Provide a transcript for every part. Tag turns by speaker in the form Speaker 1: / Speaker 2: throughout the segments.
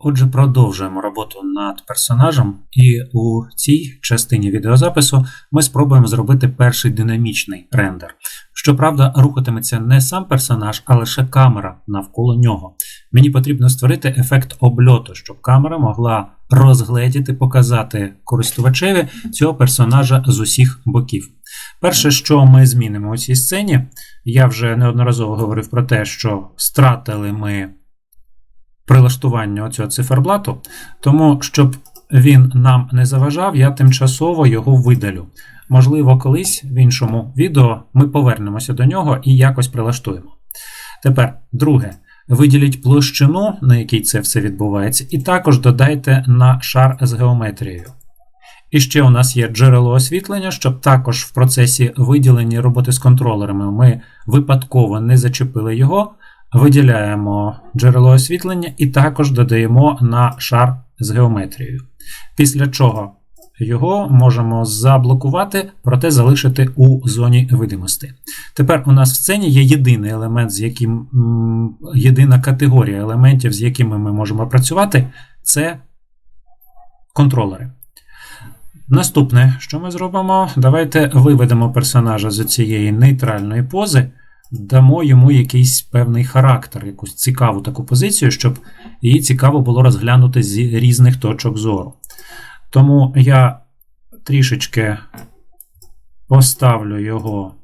Speaker 1: Отже, продовжуємо роботу над персонажем, і у цій частині відеозапису ми спробуємо зробити перший динамічний рендер. Щоправда, рухатиметься не сам персонаж, а лише камера навколо нього. Мені потрібно створити ефект обльоту, щоб камера могла розгледіти, показати користувачеві цього персонажа з усіх боків. Перше, що ми змінимо у цій сцені, я вже неодноразово говорив про те, що стратили ми прилаштування цього циферблату, тому щоб він нам не заважав, я тимчасово його видалю. Можливо, колись в іншому відео ми повернемося до нього і якось прилаштуємо. Тепер, друге, виділіть площину, на якій це все відбувається, і також додайте на шар з геометрією. І ще у нас є джерело освітлення, щоб також в процесі виділення роботи з контролерами ми випадково не зачепили його. Виділяємо джерело освітлення і також додаємо на шар з геометрією. Після чого його можемо заблокувати, проте залишити у зоні видимості. Тепер у нас в сцені є єдиний елемент, з яким єдина категорія елементів, з якими ми можемо працювати, це контролери. Наступне, що ми зробимо? Давайте виведемо персонажа з цієї нейтральної пози дамо йому якийсь певний характер, якусь цікаву таку позицію, щоб її цікаво було розглянути з різних точок зору. Тому я трішечки поставлю його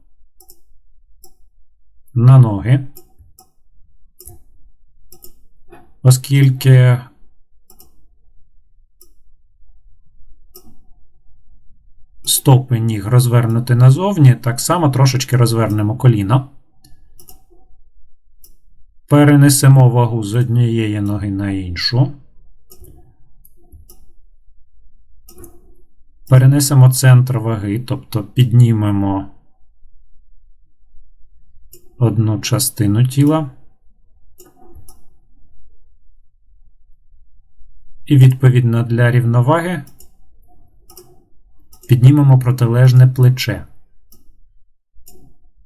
Speaker 1: на ноги, оскільки стопи ніг розвернути назовні, так само трошечки розвернемо коліна. Перенесемо вагу з однієї ноги на іншу. Перенесемо центр ваги, тобто піднімемо одну частину тіла. І, відповідно, для рівноваги піднімемо протилежне плече.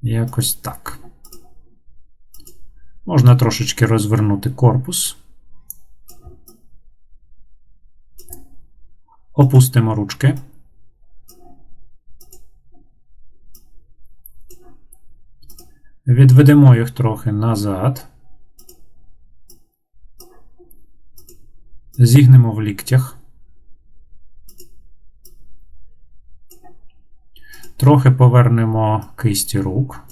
Speaker 1: Якось так. Можна трошечки розвернути корпус. Опустимо ручки. Відведемо їх трохи назад. Зігнемо в ліктях. Трохи повернемо кисті рук.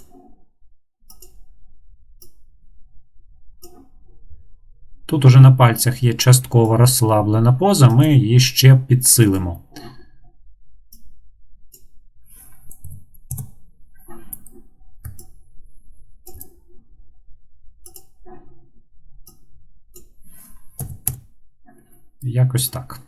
Speaker 1: Тут уже на пальцях є частково розслаблена поза, ми її ще підсилимо. Якось так.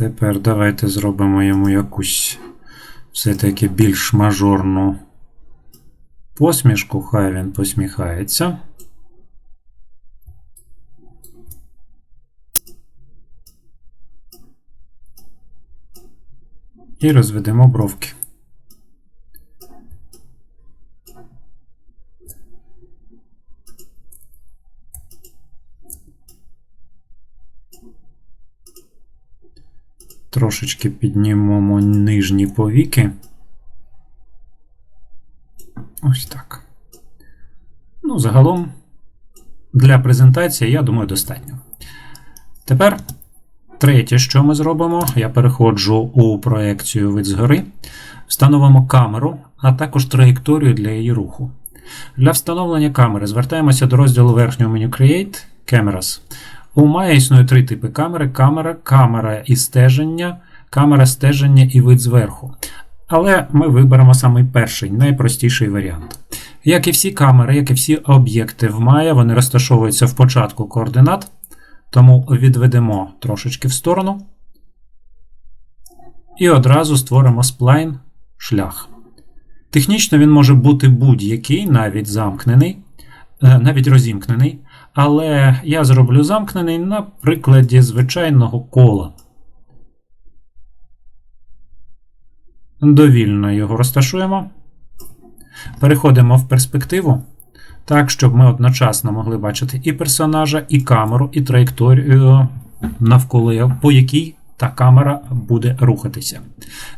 Speaker 1: Тепер давайте зробимо йому якусь все-таки більш мажорну посмішку, хай він посміхається. І розведемо бровки. Трошечки піднімемо нижні повіки. Ось так. Ну, загалом, для презентації, я думаю, достатньо. Тепер третє, що ми зробимо, я переходжу у проекцію вид згори, встановимо камеру, а також траєкторію для її руху. Для встановлення камери звертаємося до розділу верхнього меню Create Cameras. У Maya існує три типи камери: камера, камера і стеження, камера стеження і вид зверху. Але ми виберемо самий перший, найпростіший варіант. Як і всі камери, як і всі об'єкти в Maya, вони розташовуються в початку координат, тому відведемо трошечки в сторону. І одразу створимо сплайн шлях. Технічно він може бути будь-який, навіть замкнений, е, навіть розімкнений. Але я зроблю замкнений на прикладі звичайного кола. Довільно його розташуємо. Переходимо в перспективу, так, щоб ми одночасно могли бачити і персонажа, і камеру, і траєкторію, навколо по якій та камера буде рухатися.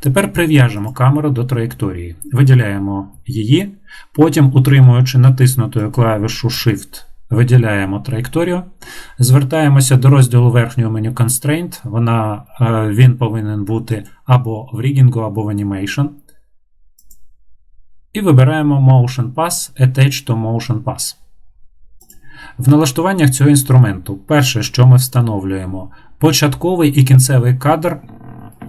Speaker 1: Тепер прив'яжемо камеру до траєкторії. Виділяємо її, потім, утримуючи натиснутою клавішу Shift, виділяємо траєкторію. Звертаємося до розділу верхнього меню Constraint. Вона, е, Він повинен бути або в рігінгу, або в Animation. І вибираємо Motion Pass, Attach to Motion Pass. В налаштуваннях цього інструменту перше, що ми встановлюємо, початковий і кінцевий кадр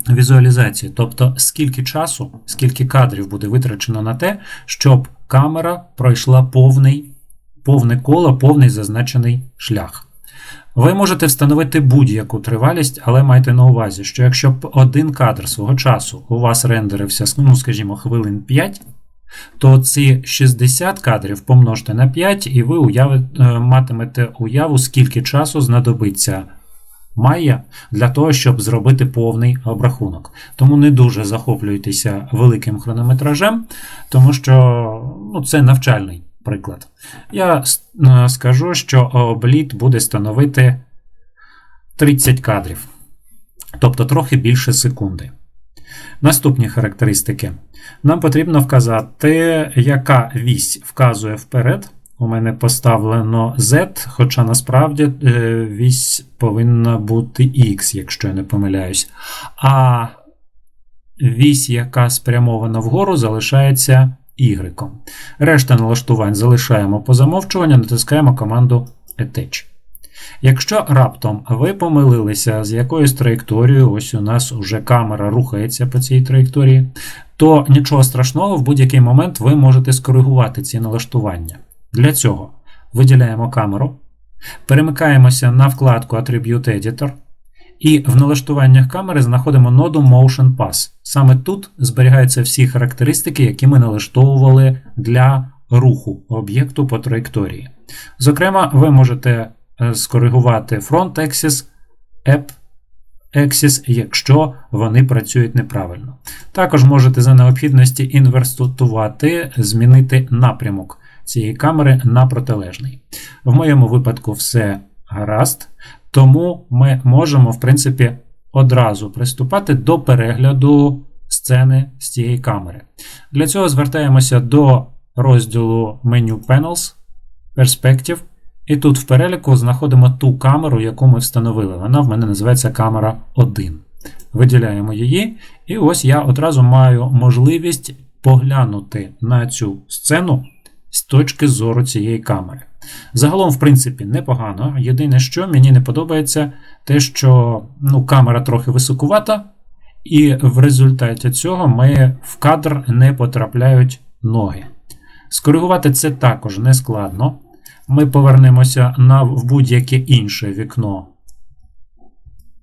Speaker 1: візуалізації, тобто скільки часу, скільки кадрів буде витрачено на те, щоб камера пройшла повний, повне коло, повний зазначений шлях. Ви можете встановити будь-яку тривалість, але майте на увазі, що якщо б один кадр свого часу у вас рендерився, ну, скажімо, хвилин 5, то ці 60 кадрів помножте на 5, і ви уяви, е, матимете уяву, скільки часу знадобиться Майя для того, щоб зробити повний обрахунок. Тому не дуже захоплюйтеся великим хронометражем, тому що ну, це навчальний приклад. Я е, скажу, що обліт буде становити 30 кадрів, тобто трохи більше секунди. Наступні характеристики. Нам потрібно вказати, яка вісь вказує вперед. У мене поставлено Z, хоча насправді е, вісь повинна бути X, якщо я не помиляюсь. А вісь, яка спрямована вгору, залишається Y. Решта налаштувань залишаємо по замовчуванню, натискаємо команду Attach. Якщо раптом ви помилилися з якоюсь траєкторією, ось у нас вже камера рухається по цій траєкторії, то нічого страшного, в будь-який момент ви можете скоригувати ці налаштування. Для цього виділяємо камеру, перемикаємося на вкладку Attribute Editor, і в налаштуваннях камери знаходимо ноду Motion Pass. Саме тут зберігаються всі характеристики, які ми налаштовували для руху об'єкту по траєкторії. Зокрема, ви можете Е, скоригувати Front Axis, App Axis, якщо вони працюють неправильно. Також можете за необхідності інверстувати, змінити напрямок цієї камери на протилежний. В моєму випадку все гаразд, тому ми можемо, в принципі, одразу приступати до перегляду сцени з цієї камери. Для цього звертаємося до розділу меню Panels, Perspective. І тут в переліку знаходимо ту камеру, яку ми встановили. Вона в мене називається камера 1. Виділяємо її, і ось я одразу маю можливість поглянути на цю сцену з точки зору цієї камери. Загалом, в принципі, непогано. Єдине, що мені не подобається, те, що ну, камера трохи високувата, і в результаті цього ми в кадр не потрапляють ноги. Скоригувати це також не складно ми повернемося на будь-яке інше вікно,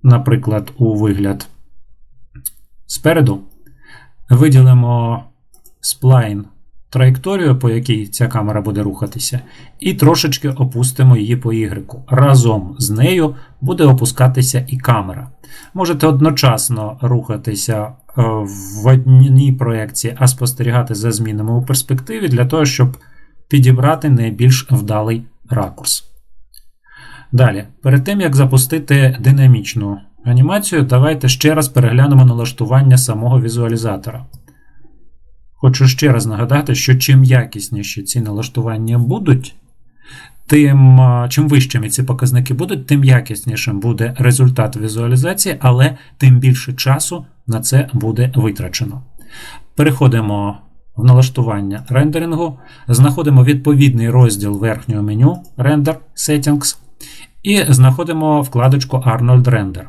Speaker 1: наприклад, у вигляд спереду, виділимо сплайн траєкторію, по якій ця камера буде рухатися, і трошечки опустимо її по Y. Разом з нею буде опускатися і камера. Можете одночасно рухатися е, в одній проєкції, а спостерігати за змінами у перспективі для того, щоб підібрати найбільш вдалий ракурс. Далі, перед тим як запустити динамічну анімацію, давайте ще раз переглянемо налаштування самого візуалізатора. Хочу ще раз нагадати, що чим якісніші ці налаштування будуть, тим чим вищими ці показники будуть, тим якіснішим буде результат візуалізації, але тим більше часу на це буде витрачено. Переходимо в налаштування рендерингу, знаходимо відповідний розділ верхнього меню Render Settings і знаходимо вкладочку Arnold Render.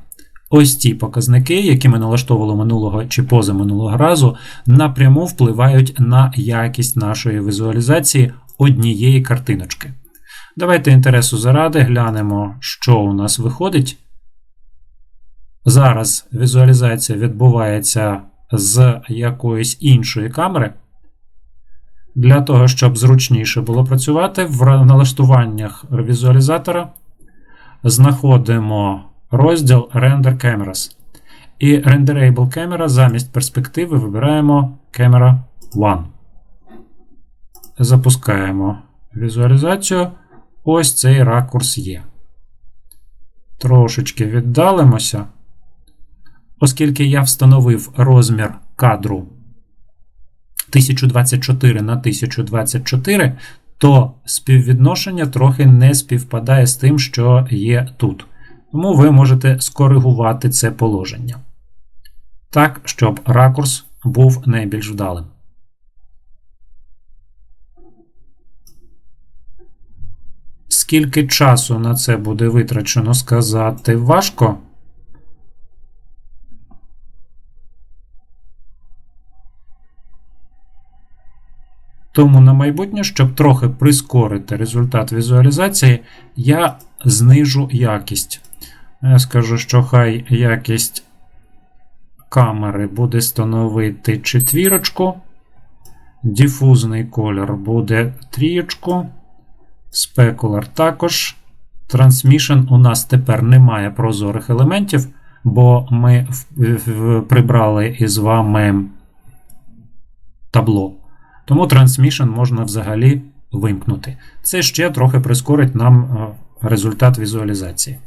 Speaker 1: Ось ті показники, які ми налаштовували минулого чи позаминулого разу, напряму впливають на якість нашої візуалізації однієї картиночки. Давайте інтересу заради глянемо, що у нас виходить. Зараз візуалізація відбувається з якоїсь іншої камери. Для того, щоб зручніше було працювати, в налаштуваннях візуалізатора знаходимо розділ Render Cameras. І Renderable Camera замість перспективи вибираємо Camera 1. Запускаємо візуалізацію. Ось цей ракурс є. Трошечки віддалимося. Оскільки я встановив розмір кадру 1024 на 1024, то співвідношення трохи не співпадає з тим, що є тут. Тому ви можете скоригувати це положення. Так, щоб ракурс був найбільш вдалим. Скільки часу на це буде витрачено сказати важко. Тому на майбутнє, щоб трохи прискорити результат візуалізації, я знижу якість. Я скажу, що хай якість камери буде становити четвірочку. Дифузний колір буде трієчку. Спекулар також. Transmission у нас тепер немає прозорих елементів, бо ми прибрали із вами табло. Тому Transmission можна взагалі вимкнути. Це ще трохи прискорить нам е, результат візуалізації.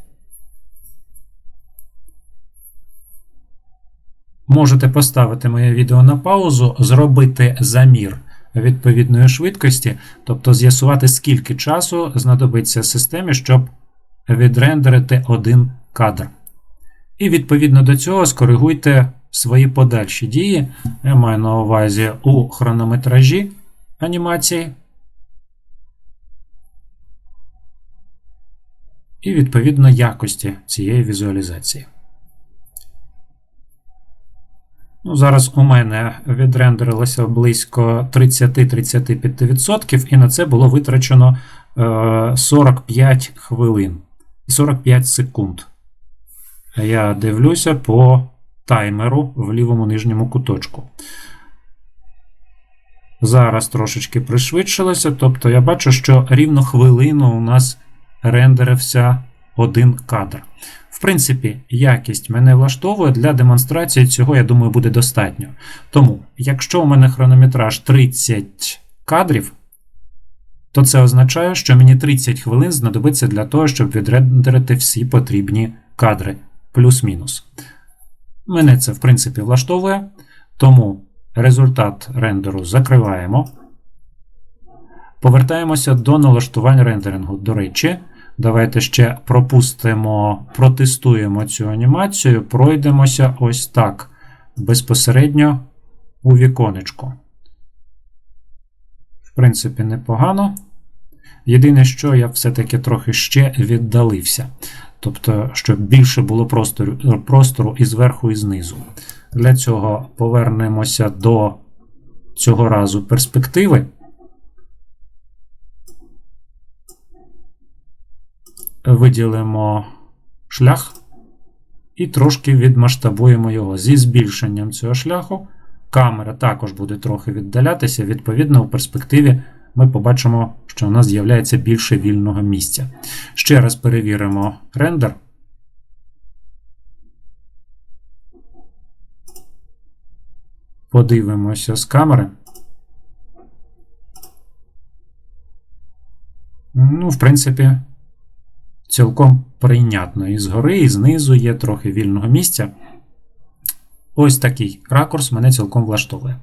Speaker 1: Можете поставити моє відео на паузу, зробити замір відповідної швидкості, тобто з'ясувати, скільки часу знадобиться системі, щоб відрендерити один кадр. І відповідно до цього скоригуйте свої подальші дії. Я маю на увазі у хронометражі анімації. І відповідно якості цієї візуалізації. Ну, Зараз у мене відрендерилося близько 30-35%, і на це було витрачено 45 е, хвилин 45 секунд. Я дивлюся по таймеру в лівому нижньому куточку. Зараз трошечки пришвидшилося, тобто я бачу, що рівно хвилину у нас рендерився один кадр. В принципі, якість мене влаштовує для демонстрації цього, я думаю, буде достатньо. Тому, якщо у мене хронометраж 30 кадрів, то це означає, що мені 30 хвилин знадобиться для того, щоб відрендерити всі потрібні кадри, плюс-мінус. Мене це, в принципі, влаштовує. Тому результат рендеру закриваємо. Повертаємося до налаштувань рендерингу. До речі, давайте ще пропустимо, протестуємо цю анімацію, пройдемося ось так безпосередньо у віконечку. В принципі, непогано. Єдине, що я все-таки трохи ще віддалився. Тобто, щоб більше було простору, простору і зверху, і знизу. Для цього повернемося до цього разу перспективи. Виділимо шлях і трошки відмасштабуємо його. Зі збільшенням цього шляху камера також буде трохи віддалятися, відповідно, у перспективі ми побачимо, що у нас з'являється більше вільного місця. Ще раз перевіримо рендер. Подивимося з камери. Ну, в принципі, цілком прийнятно. І згори, і знизу є трохи вільного місця. Ось такий ракурс мене цілком влаштовує.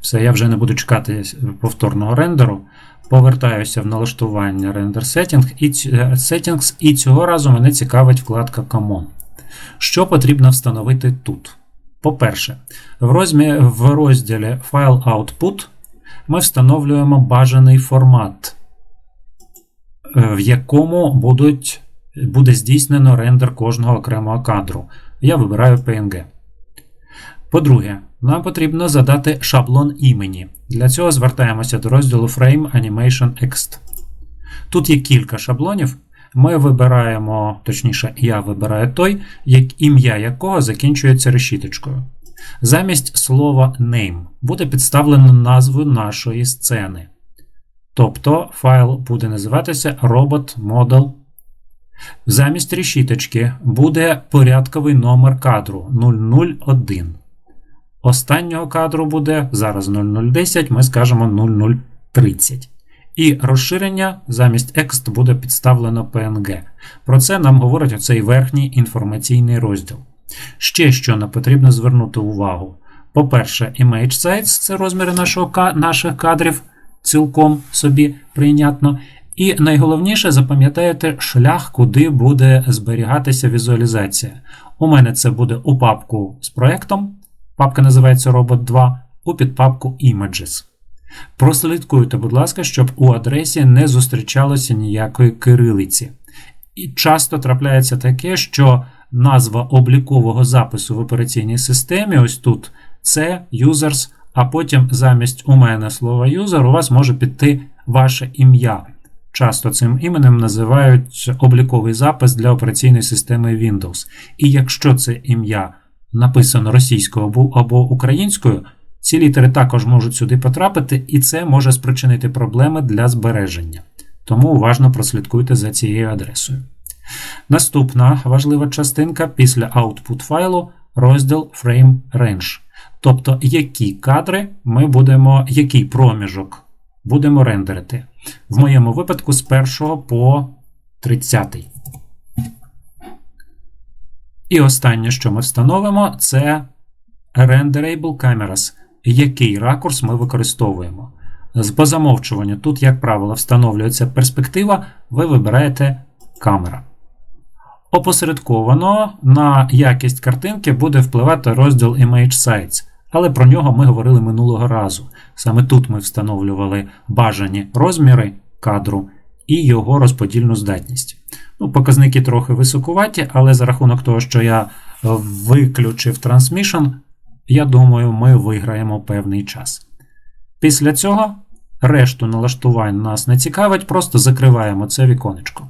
Speaker 1: Все, я вже не буду чекати повторного рендеру. Повертаюся в налаштування Render Setting і, е, Settings, і цього разу мене цікавить вкладка Common. Що потрібно встановити тут? По-перше, в, в розділі File Output ми встановлюємо бажаний формат, е, в якому будуть, буде здійснено рендер кожного окремого кадру. я вибираю PNG. По-друге, нам потрібно задати шаблон імені. Для цього звертаємося до розділу Frame Animation Ext. Тут є кілька шаблонів. Ми вибираємо, точніше, я вибираю той, як ім'я якого закінчується решіточкою. Замість слова name буде підставлено назву нашої сцени. Тобто файл буде називатися Robot Model. Замість решіточки буде порядковий номер кадру 001. Останнього кадру буде зараз 0010, ми скажемо 0030. І розширення замість ext буде підставлено PNG. Про це нам говорить оцей верхній інформаційний розділ. Ще що нам потрібно звернути увагу. По-перше, image size це розміри нашого, наших кадрів, цілком собі прийнятно. І найголовніше запам'ятаєте шлях, куди буде зберігатися візуалізація. У мене це буде у папку з проєктом. Папка називається Robot 2 у підпапку Images. Прослідкуйте, будь ласка, щоб у адресі не зустрічалося ніякої кирилиці. І часто трапляється таке, що назва облікового запису в операційній системі, ось тут це users, а потім замість у мене слова user у вас може піти ваше ім'я. Часто цим іменем називають обліковий запис для операційної системи Windows. І якщо це ім'я написано російською або українською, ці літери також можуть сюди потрапити, і це може спричинити проблеми для збереження. Тому уважно прослідкуйте за цією адресою. Наступна важлива частинка після output файлу розділ Frame Range. Тобто, які кадри ми будемо, який проміжок будемо рендерити. В моєму випадку з 1 по 30. І останнє, що ми встановимо, це Renderable Cameras, який ракурс ми використовуємо. По замовчуванню, тут, як правило, встановлюється перспектива, ви вибираєте камера. Опосередковано на якість картинки буде впливати розділ Image Sites, але про нього ми говорили минулого разу. Саме тут ми встановлювали бажані розміри кадру і його розподільну здатність. Ну, Показники трохи високуваті, але за рахунок того, що я виключив Transmission, я думаю, ми виграємо певний час. Після цього решту налаштувань нас не цікавить, просто закриваємо це віконечко.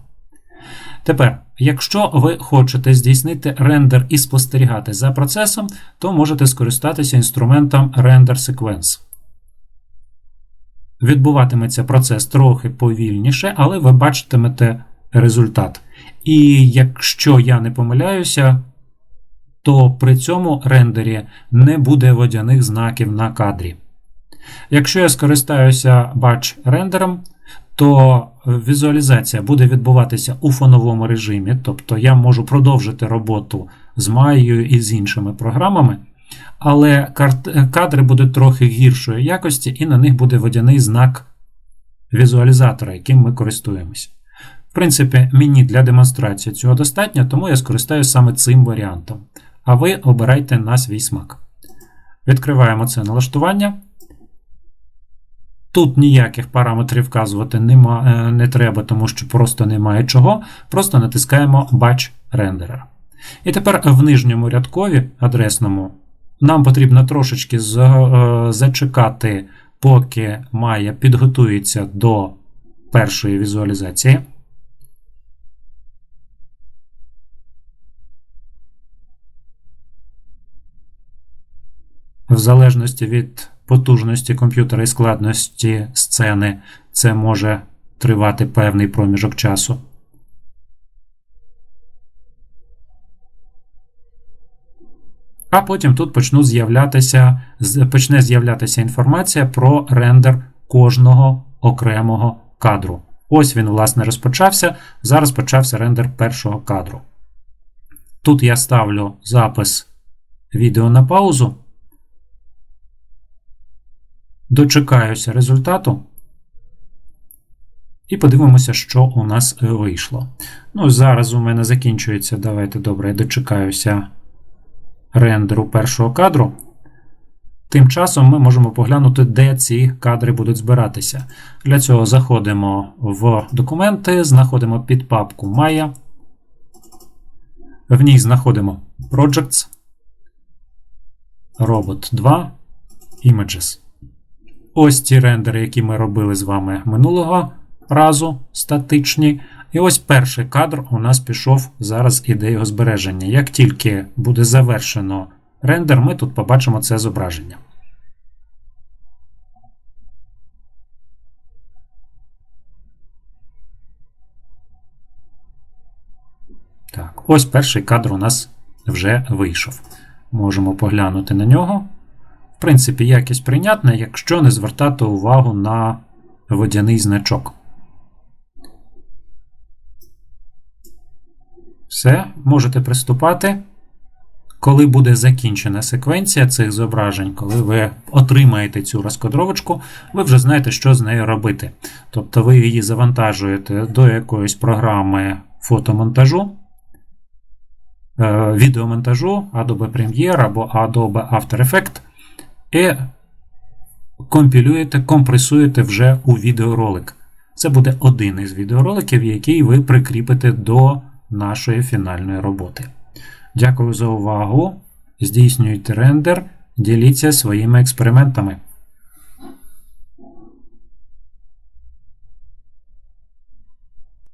Speaker 1: Тепер, якщо ви хочете здійснити рендер і спостерігати за процесом, то можете скористатися інструментом Render Sequence. Відбуватиметься процес трохи повільніше, але ви бачитимете результат. І якщо я не помиляюся, то при цьому рендері не буде водяних знаків на кадрі. Якщо я скористаюся батч рендером, то візуалізація буде відбуватися у фоновому режимі, тобто я можу продовжити роботу з Maya і з іншими програмами, але кадри будуть трохи гіршої якості, і на них буде водяний знак візуалізатора, яким ми користуємося. В принципі, мені для демонстрації цього достатньо, тому я скористаюся саме цим варіантом. А ви обирайте на свій смак. Відкриваємо це налаштування. Тут ніяких параметрів вказувати нема, е, не треба, тому що просто немає чого. Просто натискаємо Batch Renderer. І тепер в нижньому рядкові адресному нам потрібно трошечки е, зачекати, поки Maya підготується до першої візуалізації. В залежності від потужності комп'ютера і складності сцени, це може тривати певний проміжок часу. А потім тут почну з'являтися, почне з'являтися інформація про рендер кожного окремого кадру. Ось він, власне, розпочався. Зараз почався рендер першого кадру. Тут я ставлю запис відео на паузу. Дочекаюся результату. І подивимося, що у нас е, вийшло. Ну, Зараз у мене закінчується. Давайте добре, я дочекаюся рендеру першого кадру. Тим часом ми можемо поглянути, де ці кадри будуть збиратися. Для цього заходимо в документи, знаходимо під папку Maya. В ній знаходимо Projects, Robot 2, Images. Ось ті рендери, які ми робили з вами минулого разу, статичні. І ось перший кадр у нас пішов. Зараз іде його збереження. Як тільки буде завершено рендер, ми тут побачимо це зображення. Так, ось перший кадр у нас вже вийшов. Можемо поглянути на нього. В принципі, якість прийнятна, якщо не звертати увагу на водяний значок. Все, можете приступати. Коли буде закінчена секвенція цих зображень, коли ви отримаєте цю розкодровочку, ви вже знаєте, що з нею робити. Тобто ви її завантажуєте до якоїсь програми фотомонтажу, е, відеомонтажу Adobe Premiere або Adobe After Effects і компілюєте, компресуєте вже у відеоролик. Це буде один із відеороликів, який ви прикріпите до нашої фінальної роботи. Дякую за увагу. Здійснюйте рендер, діліться своїми експериментами.